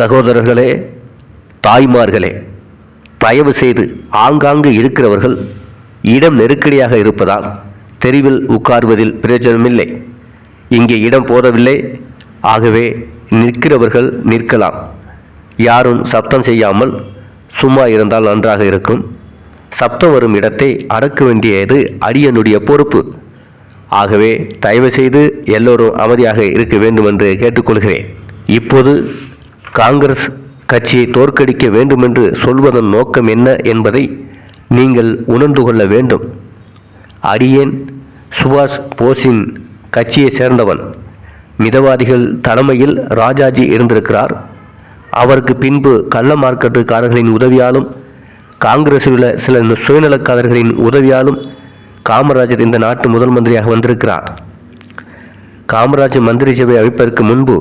சகோதரர்களே தாய்மார்களே தயவு செய்து ஆங்காங்கு இருக்கிறவர்கள் இடம் நெருக்கடியாக இருப்பதால் தெருவில் உட்கார்வதில் பிரயோஜனமில்லை. இங்கே இடம் போதவில்லை. ஆகவே நிற்கிறவர்கள் நிற்கலாம். யாரும் சப்தம் செய்யாமல் சும்மா இருந்தால் நன்றாக இருக்கும். சப்தம் வரும் இடத்தை அடக்க வேண்டியது அடியனுடைய பொறுப்பு. ஆகவே தயவு செய்து எல்லோரும் அமைதியாக இருக்க வேண்டும் என்று கேட்டுக்கொள்கிறேன். இப்போது காங்கிரஸ் கட்சியை தோற்கடிக்க வேண்டுமென்று சொல்வதன் நோக்கம் என்ன என்பதை நீங்கள் உணர்ந்து கொள்ள வேண்டும். அடியேன் சுபாஷ் போஸின் கட்சியை சேர்ந்தவன். மிதவாதிகள் தலைமையில் ராஜாஜி இருந்திருக்கிறார். அவருக்கு பின்பு கள்ள மார்க்கெட்டுக்காரர்களின் உதவியாலும் காங்கிரஸில் உள்ள சில சுயநலக்காரர்களின் உதவியாலும் காமராஜர் இந்த நாட்டு முதல் மந்திரியாக வந்திருக்கிறார். காமராஜர் மந்திரி சபை அமைப்பதற்கு முன்பு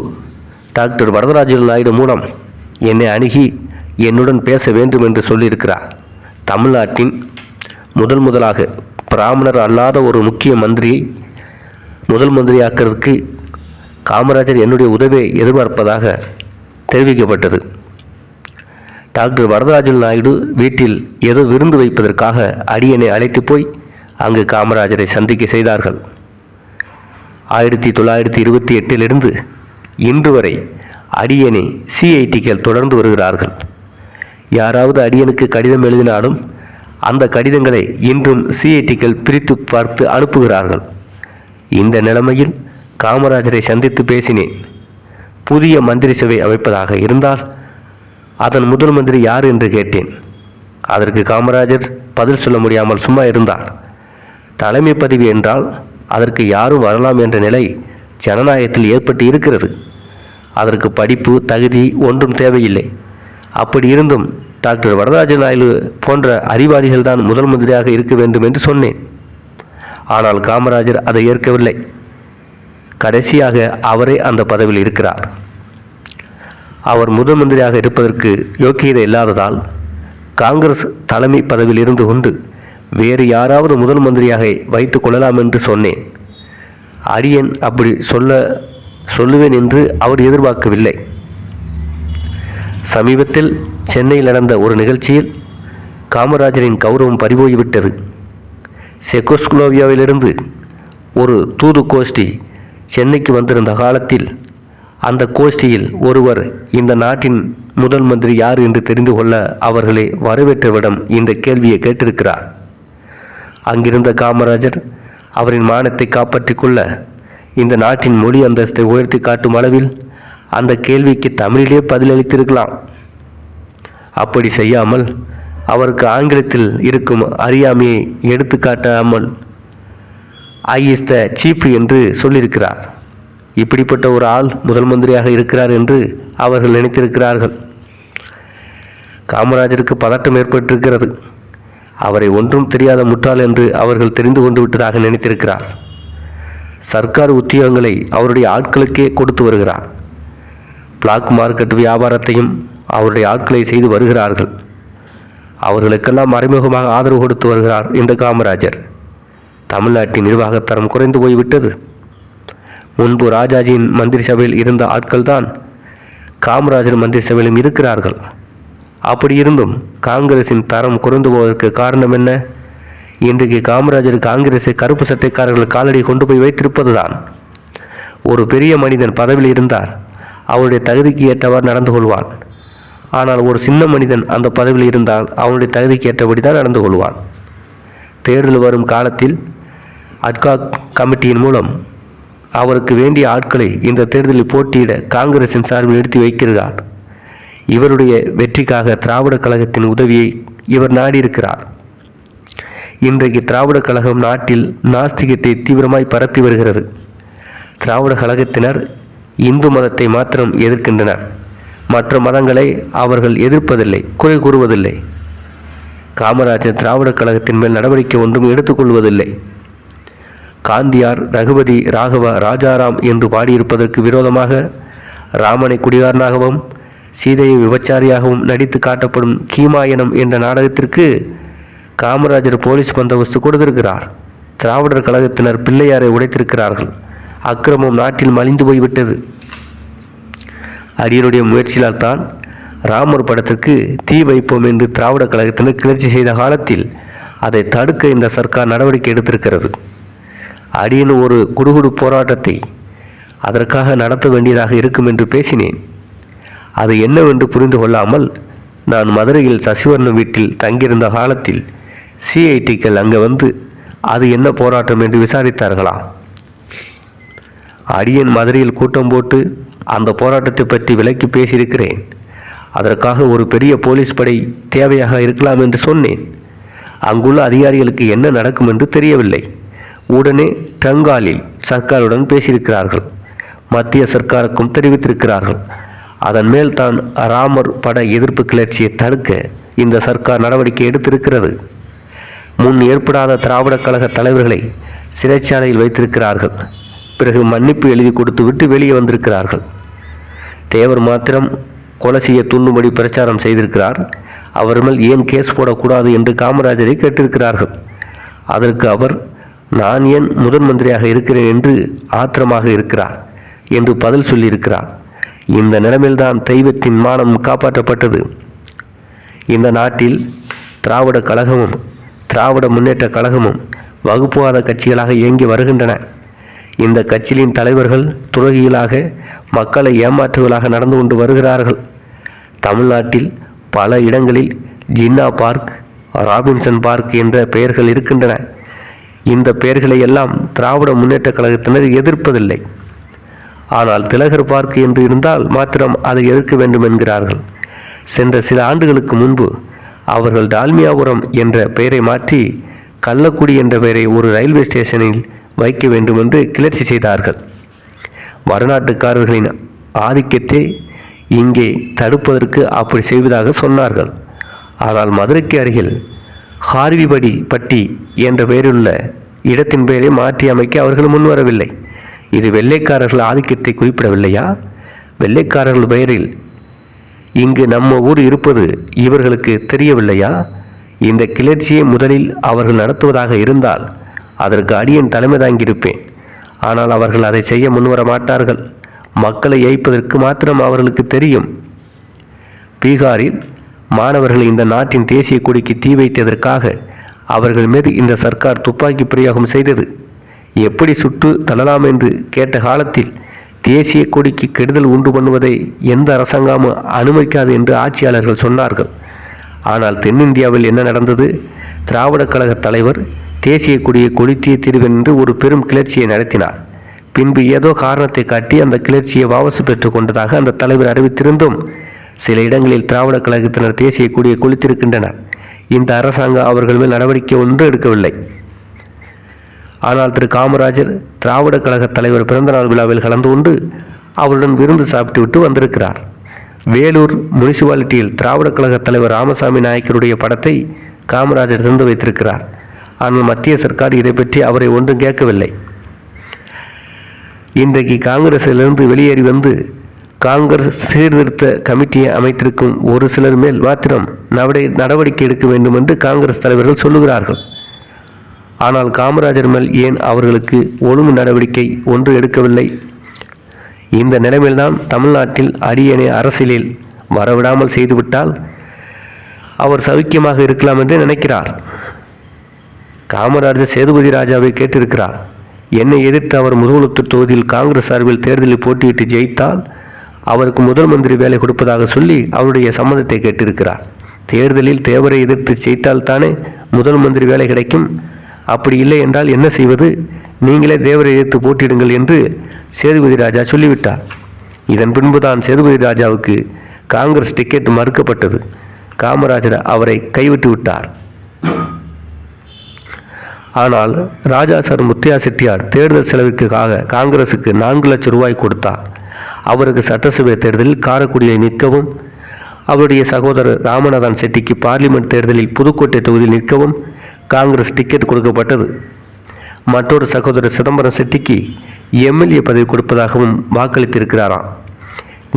டாக்டர் வரதராஜன் நாயுடு மூலம் என்னை அணுகி என்னுடன் பேச வேண்டும் என்று சொல்லியிருக்கிறார். தமிழ்நாட்டின் முதல் முதலாக பிராமணர் அல்லாத ஒரு முக்கிய மந்திரியை முதல் மந்திரியாக்கிறதுக்கு காமராஜர் என்னுடைய உதவியை எதிர்பார்ப்பதாக தெரிவிக்கப்பட்டது. டாக்டர் வரதராஜன் நாயுடு வீட்டில் ஏதோ விருந்து வைப்பதற்காக அடியனை அழைத்து போய் அங்கு காமராஜரை சந்திக்க செய்தார்கள். ஆயிரத்தி தொள்ளாயிரத்தி இருபத்தி எட்டிலிருந்து இன்று வரை அடியனை சிஐடிக்கள் தொடர்ந்து வருகிறார்கள். யாராவது அடியனுக்கு கடிதம் எழுதினாலும் அந்த கடிதங்களை இன்றும் சிஐடிக்கள் பிரித்து பார்த்து அனுப்புகிறார்கள். இந்த நிலைமையில் காமராஜரை சந்தித்து பேசினேன். புதிய மந்திரி சபை அமைப்பதாக இருந்தால் அதன் முதல் மந்திரி யார் என்று கேட்டேன். அதற்கு காமராஜர் பதில் சொல்ல முடியாமல் சும்மா இருந்தார். தலைமை பதவி என்றால் அதற்கு யாரும் வரலாம் என்ற நிலை ஜனநாயகத்தில் ஏற்பட்டு இருக்கிறது. அதற்கு படிப்பு தகுதி ஒன்றும் தேவையில்லை. அப்படி இருந்தும் டாக்டர் வரதராஜன் நாயுடு போன்ற அறிவாளிகள் தான் முதல் மந்திரியாக இருக்க வேண்டும் என்று சொன்னேன். ஆனால் காமராஜர் அதை ஏற்கவில்லை. கடைசியாக அவரே அந்த பதவியில் இருக்கிறார். அவர் முதல் மந்திரியாக இருப்பதற்கு யோக்கியதை இல்லாததால் காங்கிரஸ் தலைமை பதவியில் இருந்து கொண்டு வேறு யாராவது முதல் மந்திரியாக வைத்துக் கொள்ளலாம் என்று சொன்னேன். அரியன் அப்படி சொல்ல சொல்லுவேன் என்று அவர் எதிர்பார்க்கவில்லை. சமீபத்தில் சென்னையில் நடந்த ஒரு நிகழ்ச்சியில் காமராஜரின் கௌரவம் பறிபோய்விட்டது. செக்கோஸ்குலோவியாவிலிருந்து ஒரு தூது கோஷ்டி சென்னைக்கு வந்திருந்த காலத்தில் அந்த கோஷ்டியில் ஒருவர் இந்த நாட்டின் முதல் மந்திரி யார் என்று தெரிந்து கொள்ள அவர்களை வரவேற்றவிடம் இந்த கேள்வியை கேட்டிருக்கிறார். அங்கிருந்த காமராஜர் அவரின் மானத்தை காப்பாற்றிக் கொள்ள இந்த நாட்டின் மொழி அந்தஸ்தை உயர்த்தி காட்டும் அளவில் அந்த கேள்விக்கு தமிழிலே பதிலளித்திருக்கலாம். அப்படி செய்யாமல் அவருக்கு ஆங்கிலத்தில் இருக்கும் அறியாமையை எடுத்து காட்டாமல் ஐ இஸ் த சீஃப் என்று சொல்லியிருக்கிறார். இப்படிப்பட்ட ஒரு ஆள் முதல் மந்திரியாக இருக்கிறார் என்று அவர்கள் நினைத்திருக்கிறார்கள். காமராஜருக்கு பதட்டம் ஏற்பட்டிருக்கிறது. அவரை ஒன்றும் தெரியாத முட்டாள் என்று அவர்கள் தெரிந்து கொண்டு விட்டதாக நினைத்திருக்கிறார். சர்க்கார் உத்தியோகங்களை அவருடைய ஆட்களுக்கே கொடுத்து வருகிறார். பிளாக் மார்க்கெட் வியாபாரத்தையும் அவருடைய ஆட்களை செய்து வருகிறார்கள். அவர்களுக்கெல்லாம் மறைமுகமாக ஆதரவு கொடுத்து வருகிறார் இந்த காமராஜர். தமிழ்நாட்டின் நிர்வாகத்தரம் குறைந்து போய்விட்டது. முன்பு ராஜாஜியின் மந்திரி சபையில் இருந்த ஆட்கள்தான் காமராஜர் மந்திரி சபையிலும் இருக்கிறார்கள். அப்படி இருந்தும் காங்கிரசின் தரம் குறைந்து போவதற்கு காரணம் என்ன? இன்றைக்கு காமராஜர் காங்கிரஸை கருப்பு சட்டைக்காரர்கள் காலடி கொண்டு போய் வைத்திருப்பதுதான். ஒரு பெரிய மனிதன் பதவியில் இருந்தார் அவருடைய தகுதிக்கு ஏற்றவாறு நடந்து கொள்வான். ஆனால் ஒரு சின்ன மனிதன் அந்த பதவியில் இருந்தால் அவனுடைய தகுதிக்கு ஏற்றபடி தான் நடந்து கொள்வான். தேர்தல் வரும் காலத்தில் அட்கா கமிட்டியின் மூலம் அவருக்கு வேண்டிய ஆட்களை இந்த தேர்தலில் போட்டியிட காங்கிரசின் சார்பில் நிறுத்தி வைக்கிறார். இவருடைய வெற்றிக்காக திராவிட கழகத்தின் உதவியை இவர் நாடியிருக்கிறார். இன்றைக்கு திராவிட கழகம் நாட்டில் நாஸ்திகத்தை தீவிரமாய் பரப்பி வருகிறது. திராவிட கழகத்தினர் இந்து மதத்தை மாத்திரம் எதிர்க்கின்றனர். மற்ற மதங்களை அவர்கள் எதிர்ப்பதில்லை குறை கூறுவதில்லை. காமராஜர் திராவிட கழகத்தின் மேல் நடவடிக்கை ஒன்றும் எடுத்துக்கொள்வதில்லை. காந்தியார் ரகுபதி ராகவ ராஜாராம் என்று பாடியிருப்பதற்கு விரோதமாக ராமனை குடிகாரனாகவும் சீதையை விபச்சாரியாகவும் நடித்து காட்டப்படும் கீமாயனம் என்ற நாடகத்திற்கு காமராஜர் போலீஸ் பந்தோபஸ்து கொடுத்திருக்கிறார். திராவிடர் கழகத்தினர் பிள்ளையாரை உடைத்திருக்கிறார்கள். அக்கிரமம் நாட்டில் மலிந்து போய்விட்டது. அடியனுடைய முயற்சியால் தான் ராமர் படத்திற்கு தீ வைப்போம் என்று திராவிட கழகத்தினர் கிளர்ச்சி செய்த காலத்தில் அதை தடுக்க இந்த சர்க்கார் நடவடிக்கை எடுத்திருக்கிறது. அடியன் ஒரு குடுகுடு போராட்டத்தை அதற்காக நடத்த வேண்டியதாக இருக்கும் என்று பேசினேன். அது என்னவென்று புரிந்து கொள்ளாமல் நான் மதுரையில் சசிவர்ணம் வீட்டில் தங்கியிருந்த காலத்தில் சிஐடிக்கள் அங்கே வந்து அது என்ன போராட்டம் என்று விசாரித்தார்களா? அடியன் மதுரையில் கூட்டம் போட்டு அந்த போராட்டத்தை பற்றி விலக்கி பேசியிருக்கிறேன். அதற்காக ஒரு பெரிய போலீஸ் படை தேவையாக இருக்கலாம் என்று சொன்னேன். அங்குள்ள அதிகாரிகளுக்கு என்ன நடக்கும் என்று தெரியவில்லை. உடனே டங்காலில் சர்க்காருடன் பேசியிருக்கிறார்கள். மத்திய சர்க்காருக்கும் தெரிவித்திருக்கிறார்கள். அதன் மேல் தான் ராமர் பட எதிர்ப்பு கிளர்ச்சியை தடுக்க இந்த சர்க்கார் நடவடிக்கை எடுத்திருக்கிறது. முன் ஏற்படாத திராவிட கழக தலைவர்களை சிறைச்சாலையில் வைத்திருக்கிறார்கள். பிறகு மன்னிப்பு எழுதி கொடுத்துவிட்டு வெளியே வந்திருக்கிறார்கள். தேவர் மாத்திரம் கொலை செய்ய தூண்டும்படி பிரச்சாரம் செய்திருக்கிறார். அவர் மேல் ஏன் கேஸ் போடக்கூடாது என்று காமராஜரை கேட்டிருக்கிறார்கள். அதற்கு அவர் நான் ஏன் முதன் மந்திரியாக இருக்கிறேன் என்று ஆத்திரமாக இருக்கிறார் என்று பதில் சொல்லியிருக்கிறார். இந்த நிலைமையில்தான் தெய்வத்தின் மானம் காப்பாற்றப்பட்டது. இந்த நாட்டில் திராவிட கழகமும் திராவிட முன்னேற்ற கழகமும் வகுப்புவாத கட்சிகளாக இயங்கி வருகின்றன. இந்த கட்சியின் தலைவர்கள் துறகியலாக மக்களை ஏமாற்றுவதாக நடந்து கொண்டு வருகிறார்கள். தமிழ்நாட்டில் பல இடங்களில் ஜின்னா பார்க் ராபின்சன் பார்க் என்ற பெயர்கள் இருக்கின்றன. இந்த பெயர்களை எல்லாம் திராவிட முன்னேற்ற கழகத்தினர் எதிர்ப்பதில்லை. ஆனால் திலகர் பார்க் என்று இருந்தால் மாத்திரம் அதை எதிர்க்க வேண்டும் என்கிறார்கள். சென்ற சில ஆண்டுகளுக்கு முன்பு அவர்கள் டால்மியாபுரம் என்ற பெயரை மாற்றி கள்ளக்குடி என்ற பெயரை ஒரு ரயில்வே ஸ்டேஷனில் வைக்க வேண்டும் என்று கிளர்ச்சி செய்தார்கள். வடநாட்டுக்காரர்களின் ஆதிக்கத்தை இங்கே தடுப்பதற்கு அப்படி செய்வதாக சொன்னார்கள். ஆனால் மதுரைக்கு அருகில் ஹார்விபடி பட்டி என்ற பெயருள்ள இடத்தின் பெயரை மாற்றி அமைக்க அவர்கள் முன்வரவில்லை இது வெள்ளைக்காரர்கள் ஆதிக்கத்தை குறிப்பிடவில்லையா? வெள்ளைக்காரர்கள் பெயரில் இங்கு நம்ம ஊர் இருப்பது இவர்களுக்கு தெரியவில்லையா? இந்த கிளர்ச்சியை முதலில் அவர்கள் நடத்துவதாக இருந்தால் அதற்கு அடியேன் தலைமை தாங்கியிருப்பேன். ஆனால் அவர்கள் அதை செய்ய முன்வர மாட்டார்கள். மக்களை ஏய்ப்பதற்கு மாத்திரம் அவர்களுக்கு தெரியும். பீகாரில் மாணவர்கள் இந்த நாட்டின் தேசிய கொடிக்கு தீ வைத்ததற்காக அவர்கள் மீது இந்த சர்க்கார் துப்பாக்கி பிரயோகம் செய்தது. எப்படி சுட்டு தள்ளலாம் என்று கேட்ட காலத்தில் தேசிய கொடிக்கு கெடுதல் உண்டு பண்ணுவதை எந்த அரசாங்கமும் அனுமதிக்காது என்று ஆட்சியாளர்கள் சொன்னார்கள். ஆனால் தென்னிந்தியாவில் என்ன நடந்தது? திராவிட கழக தலைவர் தேசிய கொடியை கொளுத்திய தீர்வென் என்று ஒரு பெரும் கிளர்ச்சியை நடத்தினார். பின்பு ஏதோ காரணத்தை காட்டி அந்த கிளர்ச்சியை வாபசு பெற்றுக் கொண்டதாக அந்த தலைவர் அறிவித்திருந்தும் சில இடங்களில் திராவிட கழகத்தினர் தேசிய கொடியை கொளுத்திருக்கின்றனர் இந்த அரசாங்கம் அவர்கள் மேல் நடவடிக்கை ஒன்று எடுக்கவில்லை. ஆனால் திரு காமராஜர் திராவிட கழக தலைவர் பிறந்தநாள் விழாவில் கலந்து கொண்டு அவருடன் விருந்து சாப்பிட்டுவிட்டு வந்திருக்கிறார். வேலூர் முனிசிபாலிட்டியில் திராவிட கழக தலைவர் ராமசாமி நாயக்கருடைய படத்தை காமராஜர் திறந்து வைத்திருக்கிறார். ஆனால் மத்திய சர்க்கார் இதை பற்றி அவரை ஒன்றும் கேட்கவில்லை. இன்றைக்கு காங்கிரஸிலிருந்து வெளியேறி வந்து காங்கிரஸ் சீர்திருத்த கமிட்டியை அமைத்திருக்கும் ஒரு சிலர் மேல் மாத்திரம் நடவடிக்கை எடுக்க வேண்டும் என்று காங்கிரஸ் தலைவர்கள் சொல்லுகிறார்கள். ஆனால் காமராஜர் மேல் ஏன் அவர்களுக்கு ஒழுங்கு நடவடிக்கை ஒன்று எடுக்கவில்லை? இந்த நிலைமையில்தான் தமிழ்நாட்டில் அரியணை அரசியலில் வரவிடாமல் செய்துவிட்டால் அவர் சௌக்கியமாக இருக்கலாம் என்று நினைக்கிறார். காமராஜர் சேதுபதி ராஜாவை கேட்டிருக்கிறார். என்னை எதிர்த்து அவர் முதுகுளத்தூர் தொகுதியில் காங்கிரஸ் சார்பில் தேர்தலில் போட்டியிட்டு ஜெயித்தால் அவருக்கு முதல் மந்திரி வேலை கொடுப்பதாக சொல்லி அவருடைய சம்மதத்தை கேட்டிருக்கிறார். தேர்தலில் தேவரை எதிர்த்து ஜெயித்தால் தானே முதல் மந்திரி வேலை கிடைக்கும்? அப்படி இல்லை என்றால் என்ன செய்வது? நீங்களே தேவரை எதிர்த்து போட்டியிடுங்கள் என்று சேதுபதி ராஜா சொல்லிவிட்டார். இதன் பின்புதான் சேதுபதி ராஜாவுக்கு காங்கிரஸ் டிக்கெட் மறுக்கப்பட்டது. காமராஜர் அவரை கைவிட்டு விட்டார். ஆனால் ராஜா சார் முத்தியா செட்டியார் தேர்தல் செலவிற்காக காங்கிரசுக்கு நான்கு லட்சம் ரூபாய் கொடுத்தார். அவருக்கு சட்டசபை தேர்தலில் காரைக்குடியை நிற்கவும் அவருடைய சகோதரர் ராமநாதன் செட்டிக்கு பார்லிமெண்ட் தேர்தலில் புதுக்கோட்டை தொகுதியில் நிற்கவும் காங்கிரஸ் டிக்கெட் கொடுக்கப்பட்டது. மற்றொரு சகோதரர் சிதம்பரம் செட்டிக்கு எம்எல்ஏ பதவி கொடுப்பதாகவும் வாக்களித்திருக்கிறாராம்.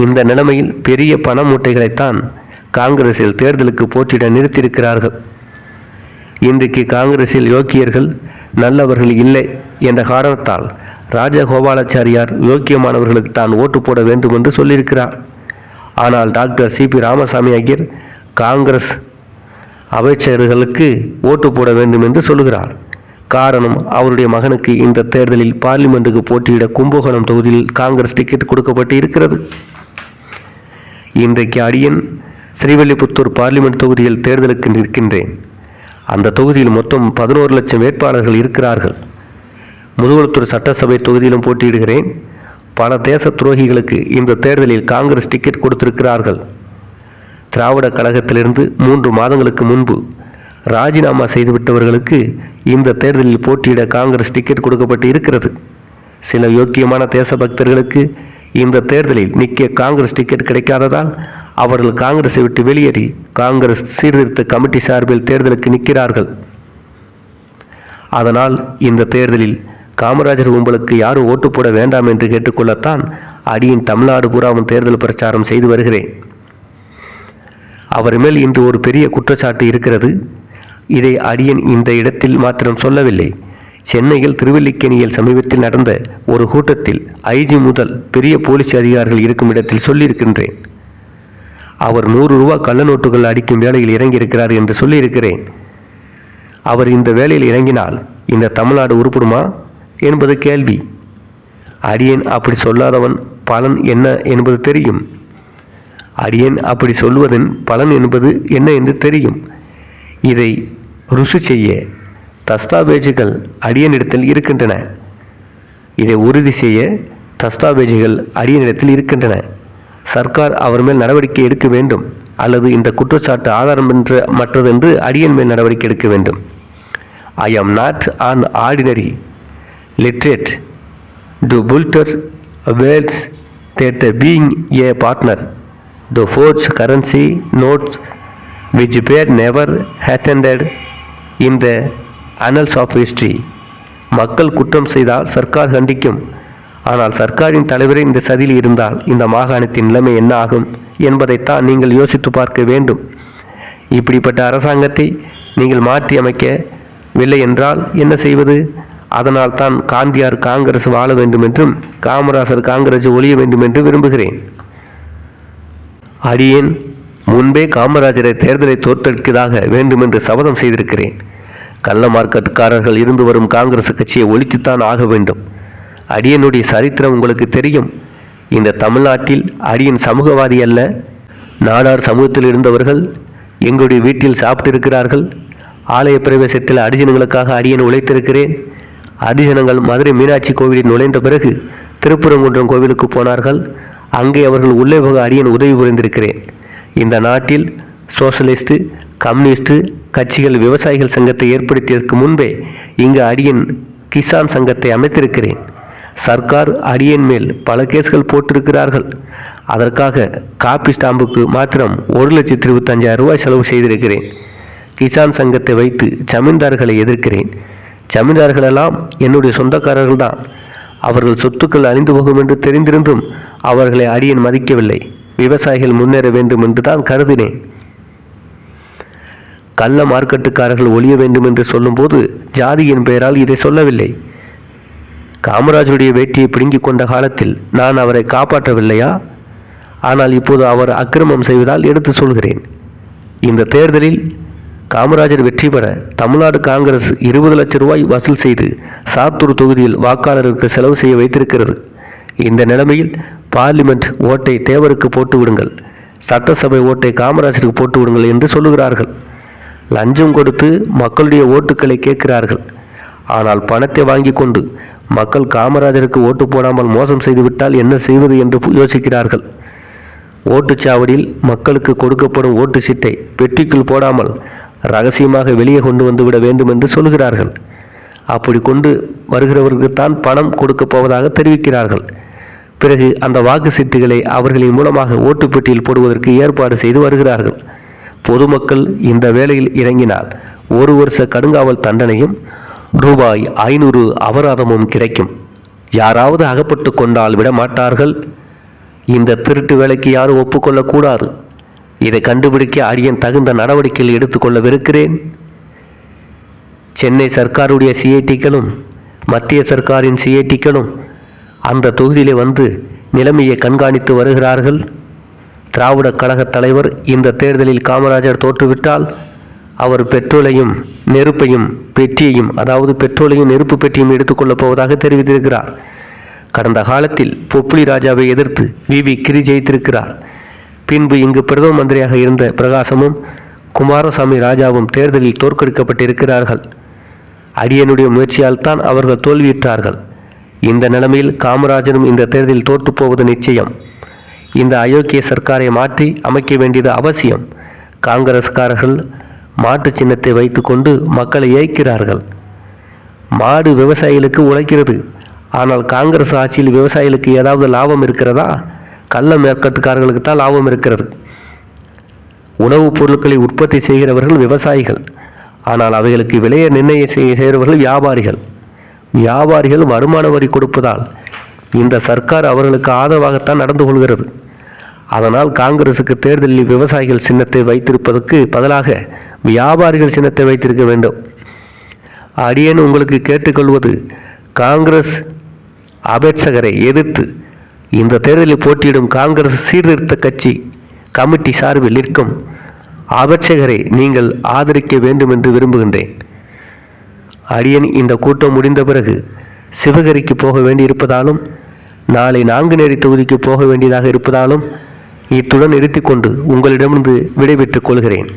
இந்த நிலைமையில் பெரிய பண மூட்டைகளைத்தான் காங்கிரஸில் தேர்தலுக்கு போட்டியிட நிறுத்தியிருக்கிறார்கள். இன்றைக்கு காங்கிரஸில் யோக்கியர்கள் நல்லவர்கள் இல்லை என்ற காரணத்தால் ராஜகோபாலாச்சாரியார் யோக்கியமானவர்களுக்கு தான் ஓட்டு போட வேண்டும் என்று சொல்லியிருக்கிறார். ஆனால் doctor C P Ramasamy Iyer Congress அமைச்சர்களுக்கு ஓட்டு போட வேண்டும் என்று சொல்லுகிறார். காரணம் அவருடைய மகனுக்கு இந்த தேர்தலில் பார்லிமெண்ட்டுக்கு போட்டியிட கும்பகோணம் தொகுதியில் காங்கிரஸ் டிக்கெட் கொடுக்கப்பட்டு இருக்கிறது இன்றைக்கு அடியன் ஸ்ரீவல்லிபுத்தூர் பார்லிமெண்ட் தொகுதியில் தேர்தலுக்கு நிற்கின்றேன். அந்த தொகுதியில் மொத்தம் பதினோரு லட்சம் வேட்பாளர்கள் இருக்கிறார்கள். முதுகுளத்தூர் சட்டசபை தொகுதியிலும் போட்டியிடுகிறேன். பல தேச துரோகிகளுக்கு இந்த தேர்தலில் காங்கிரஸ் டிக்கெட் கொடுத்திருக்கிறார்கள். திராவிட கழகத்திலிருந்து மூன்று மாதங்களுக்கு முன்பு ராஜினாமா செய்துவிட்டவர்களுக்கு இந்த தேர்தலில் போட்டியிட காங்கிரஸ் டிக்கெட் கொடுக்கப்பட்டு இருக்கிறது. சில யோக்கியமான தேசபக்தர்களுக்கு இந்த தேர்தலில் நிற்க காங்கிரஸ் டிக்கெட் கிடைக்காததால் அவர்கள் காங்கிரஸை விட்டு வெளியேறி காங்கிரஸ் சீர்திருத்த கமிட்டி சார்பில் தேர்தலுக்கு நிற்கிறார்கள். அதனால் இந்த தேர்தலில் காமராஜர் கும்பலுக்கு யாரும் ஓட்டு போட வேண்டாம் என்று கேட்டுக்கொள்ளத்தான் அடியின் தமிழ்நாடு பூராவும் தேர்தல் பிரச்சாரம் செய்து வருகிறேன். அவர் மேல் இன்று ஒரு பெரிய குற்றச்சாட்டு இருக்கிறது. இதை அடியன் இந்த இடத்தில் மாத்திரம் சொல்லவில்லை. சென்னையில் திருவல்லிக்கேணியில் சமீபத்தில் நடந்த ஒரு கூட்டத்தில் ஐஜி முதல் பெரிய போலீஸ் அதிகாரிகள் இருக்கும் இடத்தில் சொல்லியிருக்கின்றேன். அவர் நூறு ரூபா கள்ள நோட்டுகள் அடிக்கும் வேலையில் இறங்கியிருக்கிறார் என்று சொல்லியிருக்கிறேன். அவர் இந்த வேலையில் இறங்கினால் இந்த தமிழ்நாடு உருப்படுமா என்பது கேள்வி. அடியேன் அப்படி சொல்லாதவன் பலன் என்ன என்பது தெரியும். அடியேன் அப்படி சொல்வதன் பலன் என்பது என்ன என்று தெரியும். இதை ருசி செய்ய தஸ்தாபேஜுகள் அடியனிடத்தில் இருக்கின்றன. இதை உறுதி செய்ய தஸ்தாபேஜுகள் அடியனிடத்தில் இருக்கின்றன. சர்க்கார் அவர் மேல் நடவடிக்கை எடுக்க வேண்டும். அல்லது இந்த குற்றச்சாட்டு ஆதாரம் என்ற மற்றதென்று அடியன் மேல் நடவடிக்கை எடுக்க வேண்டும். I am not an ordinary literate to bolder words that being a partner the forged currency notes which were never attended in the annals of history. மக்கள் குற்றம் செய்தால் சர்க்கார் கண்டிக்கும் ஆனால் சர்க்காரின் தலைவரே இந்த சதியில் இருந்தால் இந்த மாகாணத்தின் நிலைமை என்ன ஆகும் என்பதைத்தான் நீங்கள் யோசித்து பார்க்க வேண்டும். இப்படிப்பட்ட அரசாங்கத்தை நீங்கள் மாற்றி அமைக்கவில்லை என்றால் என்ன செய்வது? அதனால் தான் காந்தியார் காங்கிரஸ் வாழ வேண்டும் என்றும் காமராசர் காங்கிரஸ் ஒழிய வேண்டும் என்று விரும்புகிறேன். அடியேன் முன்பே காமராஜரை தேர்தலை தோற்கடிக்கதாக வேண்டுமென்று சபதம் செய்திருக்கிறேன். கள்ள மார்க்கெட்டுக்காரர்கள் இருந்து வரும் காங்கிரஸ் கட்சியை ஒழித்துத்தான் ஆக வேண்டும். அடியனுடைய சரித்திரம் உங்களுக்கு தெரியும். இந்த தமிழ்நாட்டில் அடியன் சமூகவாதி அல்ல. நாடார் சமூகத்தில் இருந்தவர்கள் எங்களுடைய வீட்டில் சாப்பிட்டிருக்கிறார்கள். ஆலய பிரவேசத்தில் அடிஜனங்களுக்காக அடியன் உழைத்திருக்கிறேன். அடிஜனங்கள் மதுரை மீனாட்சி கோவிலில் நுழைந்த பிறகு திருப்புறங்குன்றம் கோவிலுக்கு போனார்கள். அங்கே அவர்கள் உள்ளே போக அடியன் உதவி புரிந்திருக்கிறேன். இந்த நாட்டில் சோசலிஸ்ட் கம்யூனிஸ்டு கட்சிகள் விவசாயிகள் சங்கத்தை ஏற்படுத்தியதற்கு முன்பே இங்கு அடியன் கிசான் சங்கத்தை அமைத்திருக்கிறேன். சர்க்கார் அடியன் மேல் பல கேஸ்கள் போட்டிருக்கிறார்கள். அதற்காக காப்பி ஸ்டாம்புக்கு மாத்திரம் ஒரு லட்சத்தி இருபத்தஞ்சாயிரம் ரூபாய் செலவு செய்திருக்கிறேன். கிசான் சங்கத்தை வைத்து ஜமீன்தார்களை எதிர்க்கிறேன். ஜமீன்தார்களெல்லாம் என்னுடைய சொந்தக்காரர்கள் தான் அவர்கள் சொத்துக்கள் அழிந்து போகும் என்று தெரிந்திருந்தும் அவர்களை அடியன் மதிக்கவில்லை. விவசாயிகள் முன்னேற வேண்டும் என்று தான் கருதினேன். கள்ள மார்க்கெட்டுக்காரர்கள் ஒழிய வேண்டும் என்று சொல்லும்போது ஜாதியின் பெயரால் இதை சொல்லவில்லை. காமராஜருடைய வேட்டியை பிடுங்கிக் கொண்ட காலத்தில் நான் அவரை காப்பாற்றவில்லையா? ஆனால் இப்போது அவர் அக்கிரமம் செய்வதால் எடுத்து சொல்கிறேன். இந்த தேர்தலில் காமராஜர் வெற்றி பெற தமிழ்நாடு காங்கிரஸ் இருபது லட்சம் ரூபாய் வசூல் செய்து சாத்தூர் தொகுதியில் வாக்காளருக்கு செலவு செய்ய வைத்திருக்கிறது. இந்த நிலைமையில் பார்லிமெண்ட் ஓட்டை தேவருக்கு போட்டு விடுங்கள் சட்டசபை ஓட்டை காமராஜருக்கு போட்டு விடுங்கள் என்று சொல்லுகிறார்கள். லஞ்சம் கொடுத்து மக்களுடைய ஓட்டுக்களை கேட்கிறார்கள். ஆனால் பணத்தை வாங்கி கொண்டு மக்கள் காமராஜருக்கு ஓட்டு போடாமல் மோசம் செய்துவிட்டால் என்ன செய்வது என்று யோசிக்கிறார்கள். ஓட்டுச்சாவடியில் மக்களுக்கு கொடுக்கப்படும் ஓட்டு சீட்டை பெட்டிக்குள் போடாமல் ரகசியமாக வெளியே கொண்டு வந்து விட வேண்டும் என்று சொல்கிறார்கள் அப்படி கொண்டு வருகிறவர்களுக்குத்தான் பணம் கொடுக்கப் போவதாக தெரிவிக்கிறார்கள். பிறகு அந்த வாக்கு சீட்டுகளை அவர்களின் மூலமாக ஓட்டுப்பெட்டியில் போடுவதற்கு ஏற்பாடு செய்து வருகிறார்கள். பொதுமக்கள் இந்த வேலையில் இறங்கினால் ஒரு வருஷ கடுங்காவல் தண்டனையும் ரூபாய் ஐநூறு அபராதமும் கிடைக்கும். யாராவது அகப்பட்டு கொண்டால் விட மாட்டார்கள். இந்த திருட்டு வேலைக்கு யாரும் ஒப்புக்கொள்ளக்கூடாது. இதை கண்டுபிடிக்க அரியன் தகுந்த நடவடிக்கைகள் எடுத்துக்கொள்ளவிருக்கிறேன். சென்னை சர்க்காருடைய சிஐடிக்களும் மத்திய சர்க்காரின் சிஐடிக்களும் அந்த தொகுதியிலே வந்து நிலைமையை கண்காணித்து வருகிறார்கள். திராவிட கழகத் தலைவர் இந்த தேர்தலில் காமராஜர் தோற்றுவிட்டால் அவர் பெட்ரோலையும் நெருப்பையும் பெட்டியையும் அதாவது பெட்ரோலையும் நெருப்பு பெட்டியும் எடுத்துக்கொள்ளப் போவதாக தெரிவித்திருக்கிறார். கடந்த காலத்தில் பொப்புளி ராஜாவை எதிர்த்து வி. வி. கிரி ஜெயித்திருக்கிறார். பின்பு இங்கு பிரதம மந்திரியாக இருந்த பிரகாசமும் குமாரசாமி ராஜாவும் தேர்தலில் தோற்கடிக்கப்பட்டிருக்கிறார்கள். அடியனுடைய முயற்சியால் தான் அவர்கள் தோல்வியுற்றார்கள். இந்த நிலைமையில் காமராஜரும் இந்த தேர்தலில் தோற்றுப்போவது நிச்சயம். இந்த அயோக்கிய சர்க்காரை மாற்றி அமைக்க வேண்டியது அவசியம். காங்கிரஸ்காரர்கள் மாட்டு சின்னத்தை வைத்துக்கொண்டு மக்களை ஏய்க்கிறார்கள். மாடு விவசாயிகளுக்கு உழைக்கிறது. ஆனால் காங்கிரஸ் ஆட்சியில் விவசாயிகளுக்கு ஏதாவது லாபம் இருக்கிறதா? கள்ள மேற்கட்டுக்காரர்களுக்கு தான் லாபம் இருக்கிறது. உணவுப் பொருட்களை உற்பத்தி செய்கிறவர்கள் விவசாயிகள். ஆனால் அவைகளுக்கு விலையை நிர்ணயம் செய்ய செய்கிறவர்கள் வியாபாரிகள். வியாபாரிகள் வருமான வரி கொடுப்பதால் இந்த சர்க்கார் அவர்களுக்கு ஆதரவாகத்தான் நடந்து கொள்கிறது. அதனால் காங்கிரசுக்கு தேர்தலில் விவசாயிகள் சின்னத்தை வைத்திருப்பதற்கு பதிலாக வியாபாரிகள் சின்னத்தை வைத்திருக்க வேண்டும். அடியேன் உங்களுக்கு கேட்டுக்கொள்வது காங்கிரஸ் அபேட்சகரை எதிர்த்து இந்த தேர்தலில் போட்டியிடும் காங்கிரஸ் சீர்திருத்த கட்சி கமிட்டி சார்பில் நிற்கும் அபட்சகரை நீங்கள் ஆதரிக்க வேண்டும் என்று விரும்புகின்றேன். அடியன் இந்த கூட்டம் முடிந்த பிறகு சிவகரிக்கு போக வேண்டியிருப்பதாலும் நாளை நாங்குநேரி தொகுதிக்கு போக வேண்டியதாக இருப்பதாலும் இத்துடன் நிறுத்திக்கொண்டு உங்களிடமிருந்து விடைபெற்றுக் கொள்கிறேன்.